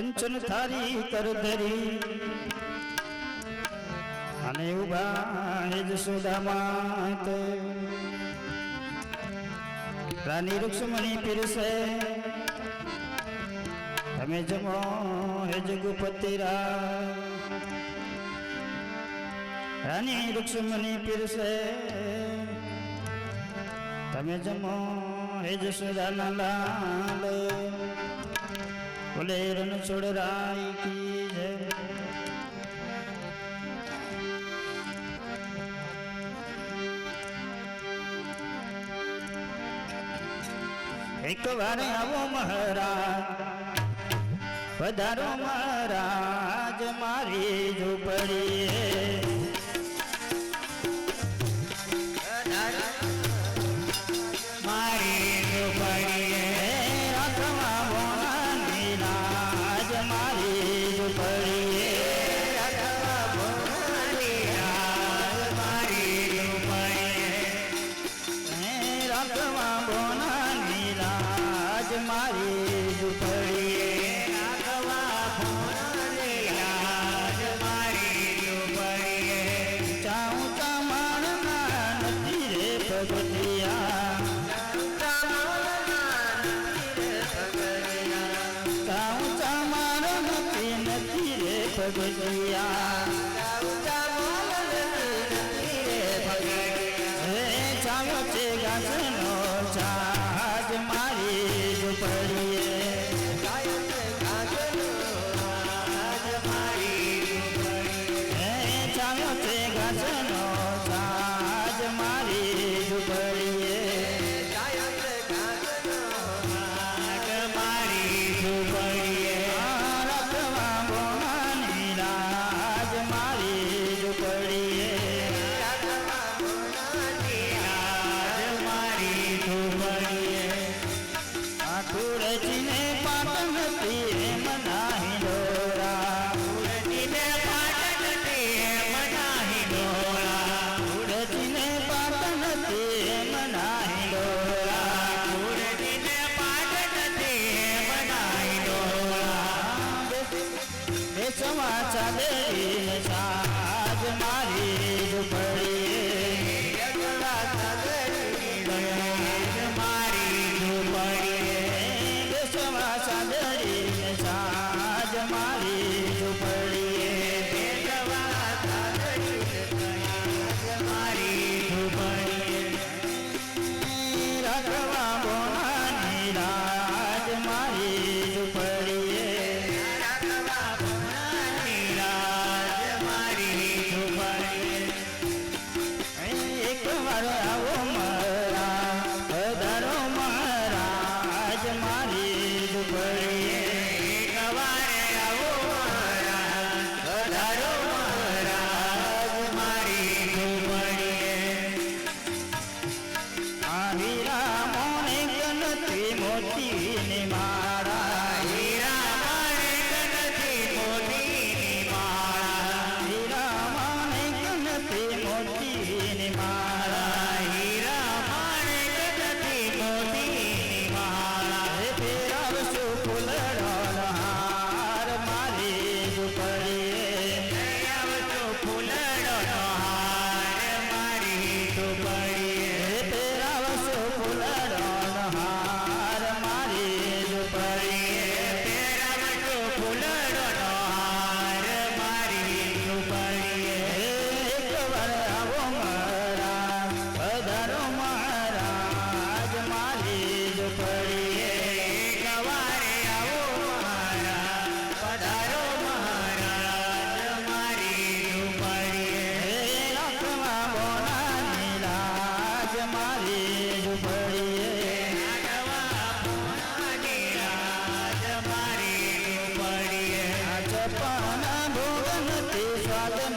કંચન થારી કર ધરી. અને ઊભા જ સુદામાત રાની રૂક્ષ્મણી પીરસે. તમે જમો હે જગુપતિ રાની રૂક્ષ્મણી પીરસે. તમે જમો હે જશોદાના લાલ બોલે રણ છોડ રાય કી જય. એક વાર આવો મહારાજ પધારો મહારાજ મારી ઝૂંપડીએ. મારી રે મારી ઝૂંપડીએ હે ચાલો છે ગાસનો Yeah.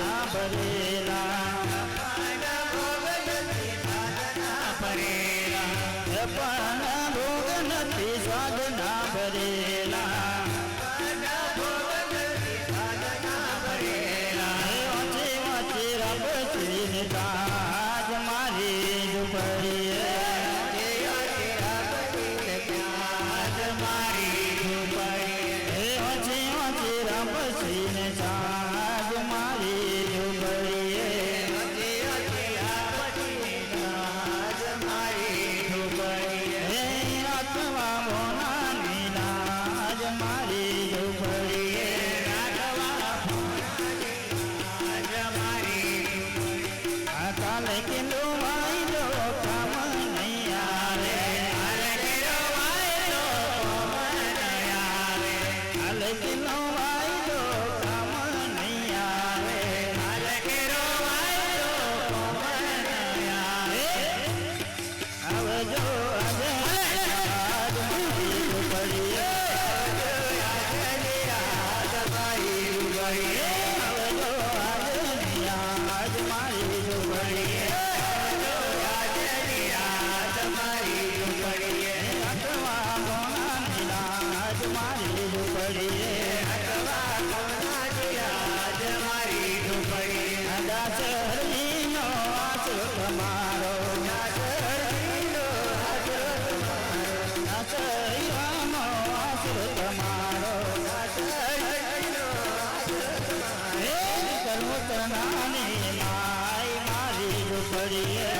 સ્વાદના ભરેલા ચપાના ભોગ નથી સ્વાદના ભરેલા વાંચે વાંચે રબસીને તાજ મારી ઝૂંપડીએ મારી ઝૂંપડીએ હે વાંચે બોલે કાલે કિલો વાયરો કામ નહીં આવે કાલે કિલો વાયરો કામ નહીં આવે કાલે કિલો વાયરો કામ નહીં આવે કાલે કિલો વાયરો કામ નહીં આવે આવજો આજે આજ પડીએ આવજો આજે આજ ભાઈ ભાઈ Yeah.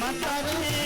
मतारी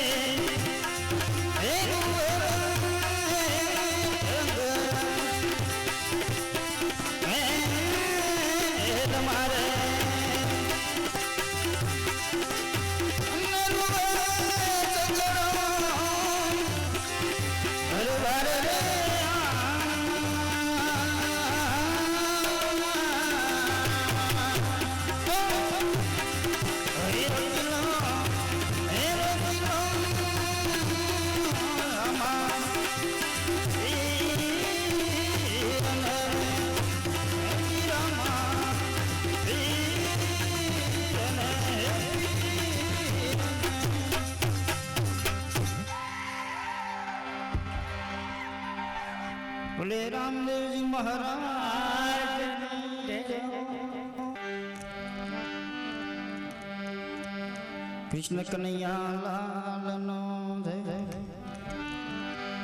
કૃષ્ણ કનૈયા લાલનો જય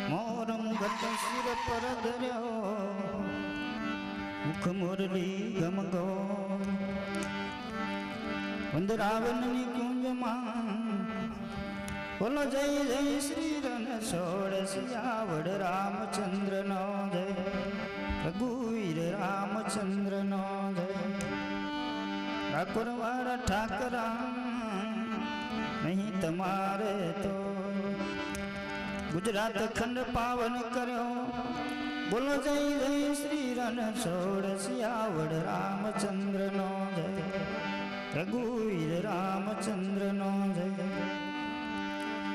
મોર મુગટ શિર પર ધર્યો મુખ મુરલી ગમગો. વંદરાવનની કુંજમાં, બોલો જય જય શ્રી રન સોળ સિયાવડ રામચંદ્રનો જય. રઘુવીર રામચંદ્રનો જય. ઠાકોર વાળા ઠાકરા નહીં તમારે તો. ગુજરાત ખંડ પાવન કર્યો. બોલો જય જય શ્રી રન સોળ રામચંદ્ર નો જય. રઘુવીર રામચંદ્રનો જય.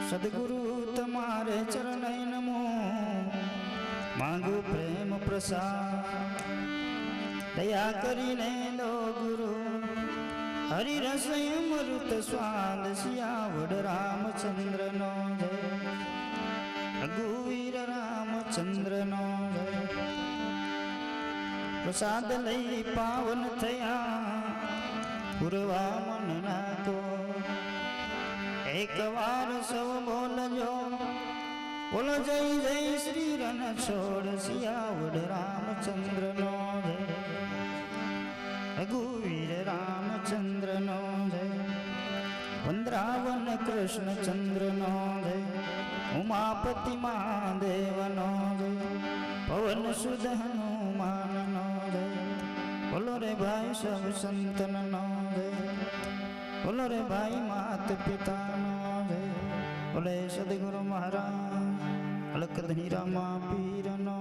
સદગુરુ તમારે ચરણય નમો. માંગુ પ્રેમ પ્રસાદ. દયા કરીને દો ગુરુ. હરિરસ મૃત સ્વાદ શિયાવડ રામચંદ્રનો જય. રઘુવીર રામચંદ્રનો જય. પ્રસાદ લઈ પાવન થયા, પૂરવા મન નાખો એક વાર સૌ બોલજો, બોલો જય જય શ્રી રન છોડ સિયાવડ રામચંદ્રનો કૃષ્ણચંદ્રનો જય. ઉમાપતિ મહાદેવનો જય. પવન સુધ હનુમાનનો જય. બોલો રે ભાઈ સબ સંતનનો જય. બોલો રે ભાઈ માત પિતાનો જય. બોલે સદગુરુ મહારાજ અલકધની રામા પીરનો